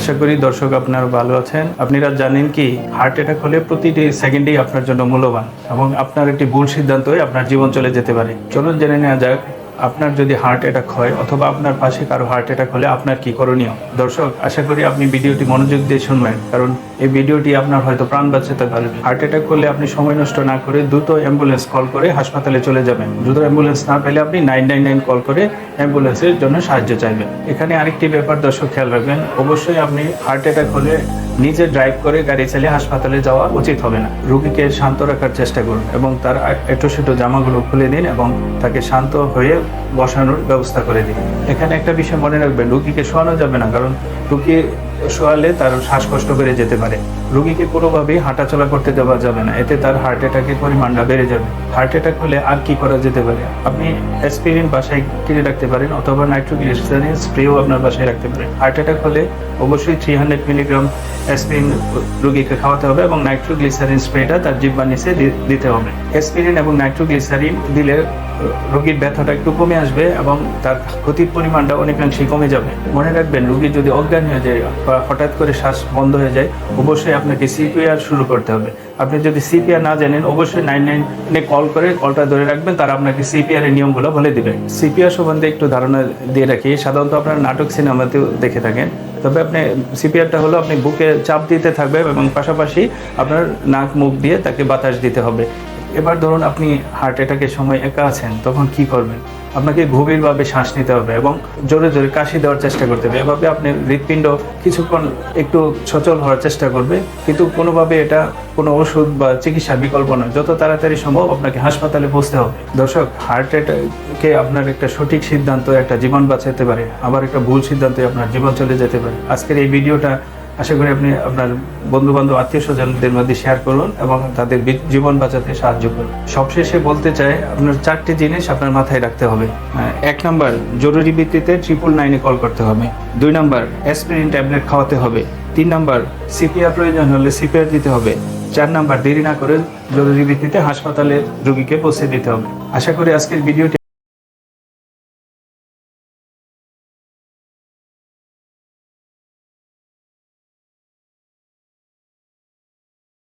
আশা করি দর্শক আপনারা ভালো আছেন। আপনারা জানেন কি হার্ট অ্যাটাক হলে প্রতিটি সেকেন্ডেই আপনার জন্য মূল্যবান এবং আপনার একটি ভুল সিদ্ধান্তই আপনার জীবন চলে যেতে পারে। চলুন জেনে নেওয়া যাক আপনার যদি হার্ট অ্যাটাক হয় অথবা আপনার পাশে কারও হার্ট অ্যাটাক হলে আপনার কি করণীয়? দর্শক, আশা করি আপনি ভিডিওটি মনোযোগ দিয়ে শুনবেন, কারণ এই ভিডিওটি আপনার হয়তো প্রাণ বাঁচাতে পারবে হার্ট অ্যাটাক করলে আপনি সময় নষ্ট না করে দ্রুত অ্যাম্বুলেন্স কল করে হাসপাতালে চলে যাবেন। দ্রুত অ্যাম্বুলেন্স না পেলে আপনি নাইন নাইন নাইন কল করে অ্যাম্বুলেন্সের জন্য সাহায্য চাইবেন। এখানে আরেকটি ব্যাপার দর্শক, খেয়াল রাখবেন, অবশ্যই আপনি হার্ট অ্যাটাক হলে নিজে ড্রাইভ করে গাড়ি চালিয়ে হাসপাতালে যাওয়া উচিত হবে না। রুগীকে শান্ত রাখার চেষ্টা করুন এবং তার এটো সেটো জামাগুলো খুলে দিন এবং তাকে শান্ত হয়ে বসানোর ব্যবস্থা করে দিই। এখানে একটা বিষয় মনে রাখবেন, রুগীকে শোয়ানো যাবে না, কারণ রুগী শোয়ালে তার শ্বাসকষ্ট করে যেতে পারে। রুগীকে কোনোভাবেই হাঁটাচলা করতে দেওয়া যাবে না। এতে তার হার্ট অ্যাটাকের পরিমাণটা বেড়ে যাবে। হার্ট অ্যাটাক হলে আর কি করা যেতে পারে? আপনি অ্যাসপিরিন বাসায় কিনে রাখতে পারেন অথবা নাইট্রোগ্লিসারিন স্প্রেও আপনার বাসায় রাখতে পারেন। হার্ট অ্যাটাক হলে অবশ্যই থ্রি হান্ড্রেড মিলিগ্রাম অ্যাসপিরিন রুগীকে খাওয়াতে হবে এবং নাইট্রোগ্লিসারিন স্প্রেটা তার জিব্বার নিচে দিতে হবে। অ্যাসপিরিন এবং নাইট্রোগ্লিসারিন দিলে রোগীর ব্যথাটা একটু কমে আসবে এবং তার ক্ষতির পরিমাণটা অনেকাংশেই কমে যাবে। মনে রাখবেন, রোগী যদি অজ্ঞান হয়ে যায় বা হঠাৎ করে শ্বাস বন্ধ হয়ে যায়, অবশ্যই আপনাকে সিপিআর শুরু করতে হবে। আপনি যদি সিপিআর না জানেন, অবশ্যই নাইন নাইনে কল করে, কলটা ধরে রাখবেন, তারা আপনাকে সিপিআর এর নিয়মগুলো বলে দিবে। সিপিআর সম্বন্ধে একটু ধারণা দিয়ে রাখি, সাধারণত আপনারা নাটক সিনেমাতেও দেখে থাকেন। তবে আপনি সিপিআরটা হলো আপনি বুকে চাপ দিতে থাকবে এবং পাশাপাশি আপনার নাক, মুখ দিয়ে তাকে বাতাস দিতে হবে। এবার ধরুন আপনি হার্ট অ্যাটাকের সময় একা আছেন, তখন কি করবেন? আপনাকে গভীরভাবে শ্বাস নিতে হবে এবং জোরে জোরে কাশি দেওয়ার চেষ্টা করতে হবে। এভাবে আপনি হৃৎপিণ্ড কিছুক্ষণ একটু সচল হওয়ার চেষ্টা করবে, কিন্তু কোনোভাবে এটা কোনো ওষুধ বা চিকিৎসার বিকল্প নয়। যত তাড়াতাড়ি সম্ভব আপনাকে হাসপাতালে পৌঁছতে হবে। দর্শক হার্ট অ্যাটাকে আপনার একটা সঠিক সিদ্ধান্ত, একটা জীবন বাঁচাতে পারে, আবার একটা ভুল সিদ্ধান্তে আপনার জীবন চলে যেতে পারে। আজকের এই ভিডিওটা আশা করি আপনি আপনার বন্ধু বান্ধব আত্মীয় স্বজনদের মধ্যে শেয়ার করুন এবং তাদের জীবন বাঁচাতে সাহায্য করুন। সবশেষে বলতে চাই, আপনার চারটি জিনিস আপনার মাথায় রাখতে হবে। এক নাম্বার, জরুরি ভিত্তিতে ট্রিপল নাইনে কল করতে হবে। দুই নাম্বার অ্যাসপিরিন ট্যাবলেট খাওয়াতে হবে। তিন নাম্বার সিপিআর প্রয়োজন হলে সিপিআর দিতে হবে। চার নাম্বার, দেরি না করে জরুরি ভিত্তিতে হাসপাতালে রোগীকে পৌঁছে দিতে হবে। আশা করি আজকের ভিডিওটি